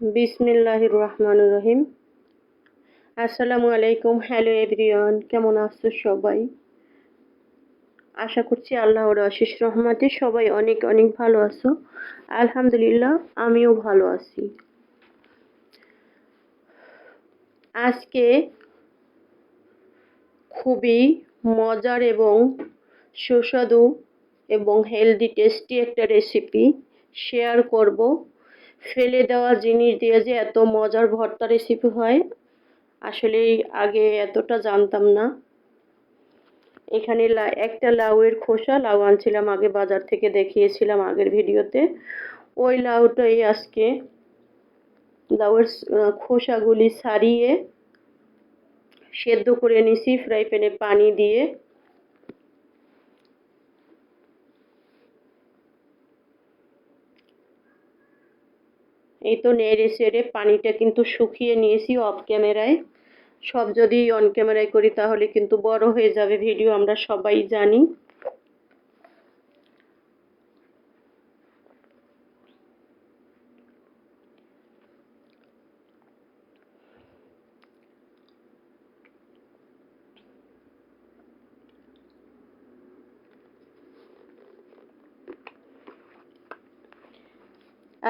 বিসমিল্লাহির রহমান রহিম আসসালামু আলাইকুম, হ্যালো এভরিওয়ান, কেমন আছো সবাই? আশা করছি আল্লাহর আশিস রহমাতে সবাই অনেক অনেক ভালো আছো। আলহামদুলিল্লাহ, আমিও ভালো আছি। আজকে খুবই মজার এবং সুস্বাদু এবং হেলদি টেস্টি একটা রেসিপি শেয়ার করব। ফেলে দেওয়া জিনিস দিয়ে যে এত মজার ভর্তা রেসিপি হয়, আসলে আগে এতটা জানতাম না। এখানে একটা লাউয়ের খোসা, লাউ আনছিলাম আগে বাজার থেকে দেখিয়েছিলাম আগের ভিডিওতে। ওই লাউটাই আজকে লাউয়ের খোসাগুলি সারিয়ে সেদ্ধ করে নিছি ফ্রাই প্যানে পানি দিয়ে। এই তো নেড়ে সেড়ে পানিটা কিন্তু শুকিয়ে নিয়েছি অফ ক্যামেরায় সব যদি অন ক্যামেরায় করি তাহলে কিন্তু বড় হয়ে যাবে ভিডিও আমরা সবাই জানি।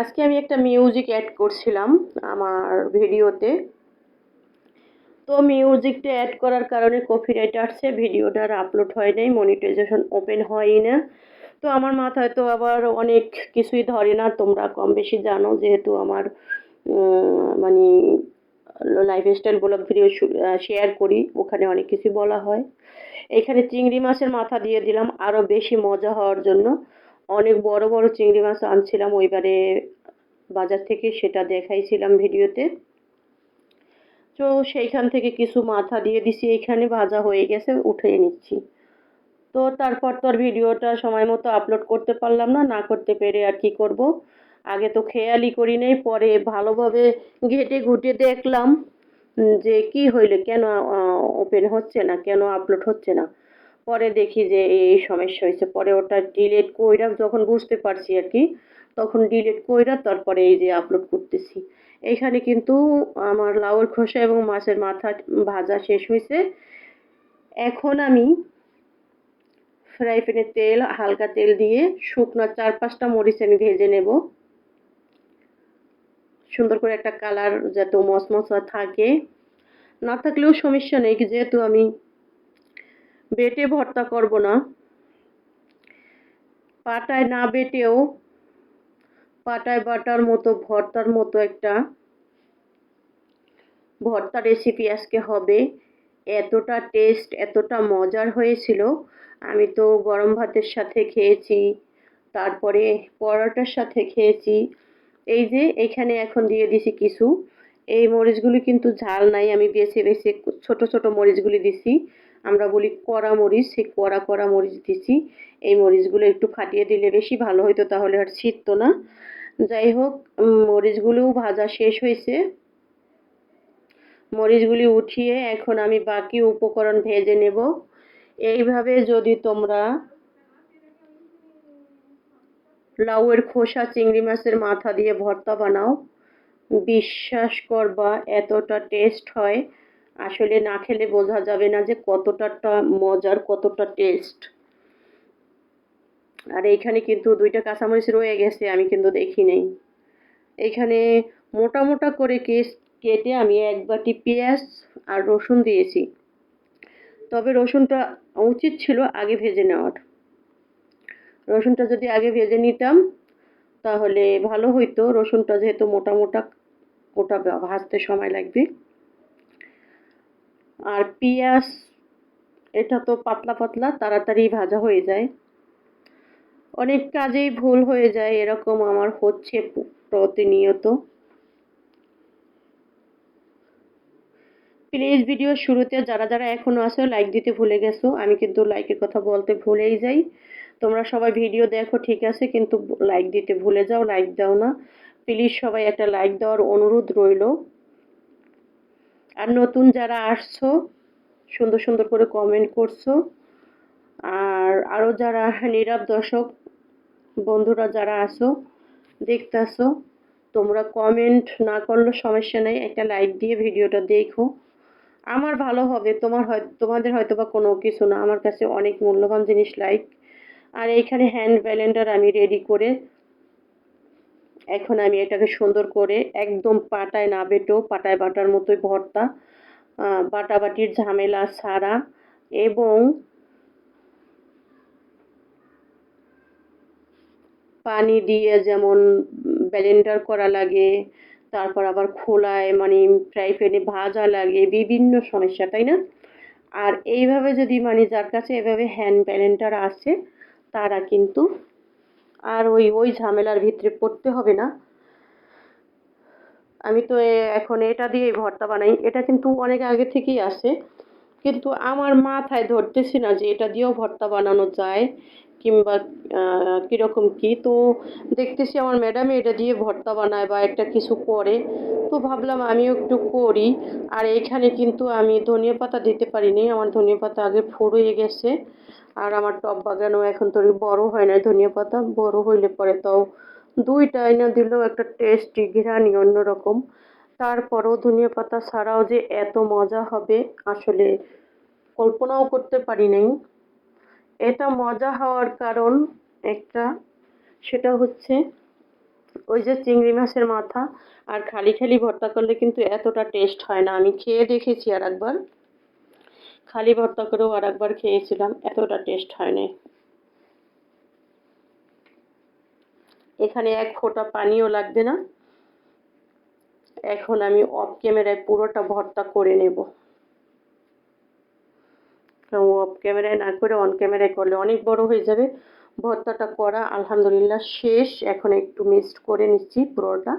আজকে আমি একটা মিউজিক অ্যাড করছিলাম আমার ভিডিওতে তো মিউজিকটা অ্যাড করার কারণে কপিরাইট আসছে ভিডিওটার আপলোড হয় নাই মনিটাইজেশন ওপেন হয়ই না। তো আমার মাথায় তো আবার অনেক কিছুই ধরে না, তোমরা কম বেশি জানো যেহেতু আমার মানে লাইফস্টাইল ব্লগ ভিডিও শেয়ার করি, ওখানে অনেক কিছু বলা হয়। এখানে চিংড়ি মাছের মাথা দিয়ে দিলাম আরও বেশি মজা হওয়ার জন্য। অনেক বড় বড় চিংড়ি মাছ আনছিলাম ওইবারে বাজার থেকে, সেটা দেখাইছিলাম ভিডিওতে। তো সেইখান থেকে কিছু মাথা দিয়ে দিছি, এইখানে ভাজা হয়ে গেছে, উঠিয়ে নিচ্ছি। তো তারপর তো আর ভিডিওটা সময় মতো আপলোড করতে পারলাম না না করতে পেরে আর কি করব। আগে তো খেয়ালই করি নাই, পরে ভালোভাবে ঘেটে ঘুটে দেখলাম যে কি হইলে, কেন ওপেন হচ্ছে না, কেন আপলোড হচ্ছে না। পরে দেখি যে এই সমস্যা হয়েছে। পরে ওটা ডিলেট কইরা যখন বুঝতে পারছি আর কি, তখন ডিলেট কইরা তারপরে এই যে আপলোড করতেছি। এইখানে কিন্তু আমার লাউর খোসা এবং মাছের মাথা ভাজা শেষ হয়েছে। এখন আমি ফ্রাই প্যানে তেল, হালকা তেল দিয়ে শুকনো চার পাঁচটা মরিচ আমি ভেজে নেব। সুন্দর করে একটা কালার যাতে মশমশা থাকে। না থাকলেও সমস্যা নেই, যেহেতু আমি বেটে ভর্তা করব না। পাটায় না বেটেও পাটায় বাটার মতো, ভর্তার মতো একটা ভর্তা রেসিপি আজকে হবে। এতটা টেস্ট এতটা মজার হয়েছিল। আমি তো গরম ভাতের সাথে খেয়েছি, তারপরে পরোটার সাথে খেয়েছি। এই যে, এখানে এখন দিয়ে দিছি কিছু। এই মরিচগুলি কিন্তু ঝাল নাই, আমি বেছে বেছে ছোট ছোট মরিচগুলি দিছি। আমরা বলি কড়া মরিচ, সেই কড়া কড়া মরিচ দিছি। এই মরিচগুলো একটু ফাটিয়ে দিলে বেশি ভালো হইতো, তাহলে আর ছিটতো না। যাই হোক মরিচগুলোও ভাজা শেষ হয়েছে। মরিচগুলি উঠিয়ে এখন আমি বাকি উপকরণ ভেজে নেব। এইভাবে যদি তোমরা লাউয়ের খোসা, চিংড়ি মাছের মাথা দিয়ে ভর্তা বানাও বিশ্বাস করবা এতটা টেস্ট হয়, আসলে না খেলে বোঝা যাবে না যে কতটা মজার, কতটা টেস্ট আর এইখানে কিন্তু দুইটা কাঁচামরিচ রয়ে গেছে, আমি কিন্তু দেখি নেই। এইখানে মোটা মোটা করে কেস কেটে আমি এক বাটি পেঁয়াজ আর রসুন দিয়েছি। তবে রসুনটা উচিত ছিল আগে ভেজে নেওয়ার। রসুনটা যদি আগে ভেজে নিতাম তাহলে ভালো হইতো। রসুনটা যেহেতু মোটা মোটা ওটা ভাজতে সময় লাগবে। আর পেঁয়াজ, এটা তো পাতলা পাতলা, তাড়াতাড়ি ভাজা হয়ে যায়। অনেক কাজেই ভুল হয়ে যায়, এরকম আমার হচ্ছে প্রতিনিয়ত। প্লিজ ভিডিও শুরুতে যারা যারা এখনও আসো লাইক দিতে ভুলে গেছো। আমি কিন্তু লাইকের কথা বলতে ভুলেই যাই। তোমরা সবাই ভিডিও দেখো, ঠিক আছে? কিন্তু লাইক দিতে ভুলে যাও লাইক দাও না। প্লিজ সবাই একটা লাইক দেওয়ার অনুরোধ রইল। আর নতুন যারা আসছো, সুন্দর সুন্দর করে কমেন্ট করছ। আর আরও যারা নীরব দর্শক বন্ধুরা যারা আসো দেখতেছো, তোমরা কমেন্ট না করলে সমস্যা নেই, একটা লাইক দিয়ে ভিডিওটা দেখো। আমার ভালো হবে, তোমার হয়, তোমাদের হয়তো বা কোনো কিছু না। আমার কাছে অনেক মূল্যবান জিনিস লাইক আর এইখানে হ্যান্ড ব্যালেন্ডার আমি রেডি করে এখন আমি এটাকে সুন্দর করে একদম পাটায় না বেটো, পাটায় বাটার মতোই ভর্তা বাটাবাটির ঝামেলা ছাড়া এবং পানি দিয়ে যেমন ব্লেন্ডার করা লাগে, তারপর আবার খোলায় মানে ফ্রাই প্যানে ভাজা লাগে, বিভিন্ন সমস্যা, তাই না? আর এইভাবে যদি মানে যার কাছে এভাবে হ্যান্ড ব্যালেন্ডার আছে তারা কিন্তু আর ওই ওই ঝামেলার ভিতরে পড়তে হবে না। আমি তো এখন এটা দিয়েই ভর্তা বানাই। এটা কিন্তু অনেক আগে থেকেই আছে। কিন্তু আমার মাথায় ধরতেছি না যে এটা দিয়েও ভর্তা বানানো যায় কিংবা কীরকম কীরকম কি। তো দেখতেছি আমার ম্যাডামে এটা দিয়ে ভর্তা বানায় বা একটা কিছু করে। তো ভাবলাম আমিও একটু করি। আর এখানে কিন্তু আমি ধনিয়া পাতা দিতে পারিনি। আমার ধনিয়া পাতা আগে ফুরিয়ে গেছে। আর আমার টব বাগানও এখন তো বড় হয় না ধনিয়া পাতা বড় হইলে পরে তাও দুইটা না দিলেও একটা টেস্টি ঘ্রাণী অন্যরকম। তারপরও ধনিয়া পাতা ছাড়াও যে এত মজা হবে, আসলে কল্পনাও করতে পারি নাই। এটা মজা হওয়ার কারণ একটা, সেটা হচ্ছে ওই যে চিংড়ি মাছের মাথা, আর খালি খালি ভর্তা করলে কিন্তু এতটা টেস্ট হয় না। আমি খেয়ে দেখেছি আর একবার। খালি ভর্তা করেও আর একবার খেয়েছিলাম, এতটা টেস্ট হয়নি। এখানে এক ফোঁটা পানিও লাগবে না। এখন আমি অফ ক্যামেরায় পুরোটা ভর্তা করে নেব। অফ ক্যামেরায় না করে অন ক্যামেরায় করলে অনেক বড় হয়ে যাবে। ভর্তাটা করা আলহামদুলিল্লাহ শেষ। এখন একটু মিক্সড করে নিচ্ছি পুরোটা।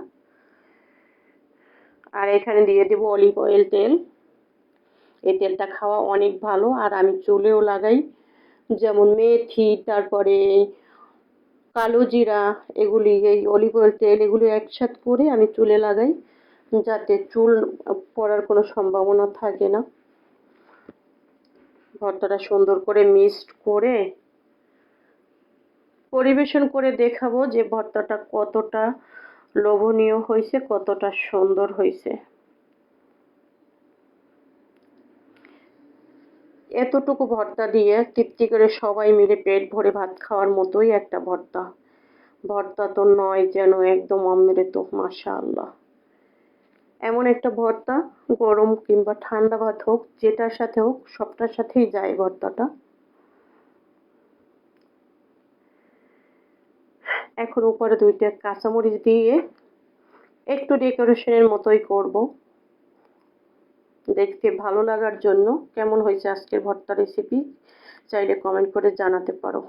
আর এখানে দিয়ে দেবো অলিভ অয়েল তেল। এই তেলটা খাওয়া অনেক ভালো, আর আমি চুলেও লাগাই। যেমন মেথি, তারপরে কালো জিরা, এগুলি, এই অলিভ অয়েল তেল, এগুলি একসাথ করে আমি চুলে লাগাই, যাতে চুল পড়ার কোনো সম্ভাবনা থাকে না। ভর্তাটা সুন্দর করে মিক্সড করে পরিবেশন করে দেখাবো যে ভর্তাটা কতটা লোভনীয় হয়েছে, কতটা সুন্দর হয়েছে। এতটুকু ভর্তা দিয়ে তৃপ্তি করে সবাই মিলে পেট ভরে ভাত খাওয়ার মতোই একটা ভর্তা। ভর্তা তো নয় যেন একদম অমৃত, মাশাআল্লাহ। এমন একটা ভর্তা, গরম কিংবা ঠান্ডা ভাত হোক, যেটার সাথে হোক, সবটার সাথেই যায় ভর্তাটা। এখন উপরে দুইটা কাঁচামরিচ দিয়ে একটু ডেকোরেশনের মতোই করব। দেখতে ভালো লাগার জন্য কেমন হয়েছে আজকের ভর্তা রেসিপি চাইলে কমেন্ট করে জানাতে পারো।